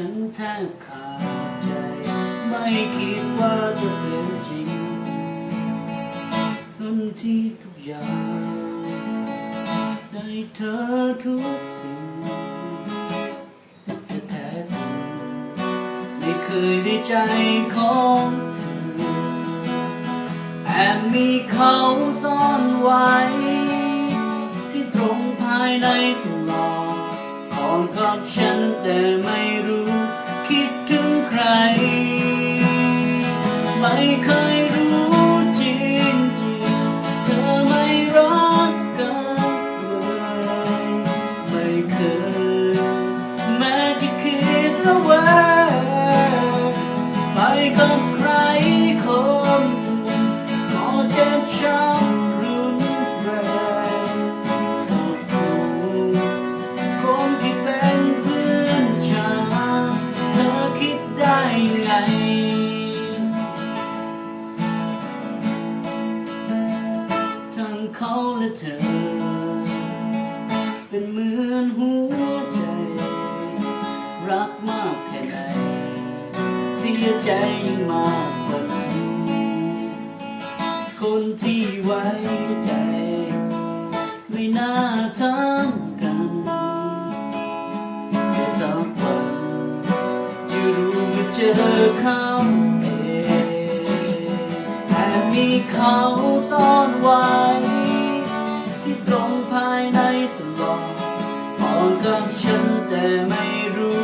ฉันแทบขาดใจ ไม่คิดว่าจะเป็นจริงทันที่ทุกอย่างได้เธอทุกสิ่งแต่แท้จริงไม่เคยได้ใจของเธอแอบมีเขาซ่อนไว้ ที่ตรงภายในตัว ขอนกับฉันแต่ไม่รู้ คิดถึงใคร ไม่เคยรู้ และเธอ เป็นเหมือนหัวใจ รักมากแค่ไหนเสียใจยิ่งมากกว่านั้นคนที่ไว้ใจ ไม่น่าทำกันแต่สักวันจะรู้ว่าเจอเขาเองแต่มีเขาซ่อนไว้ มองกับฉันแต่ไม่รู้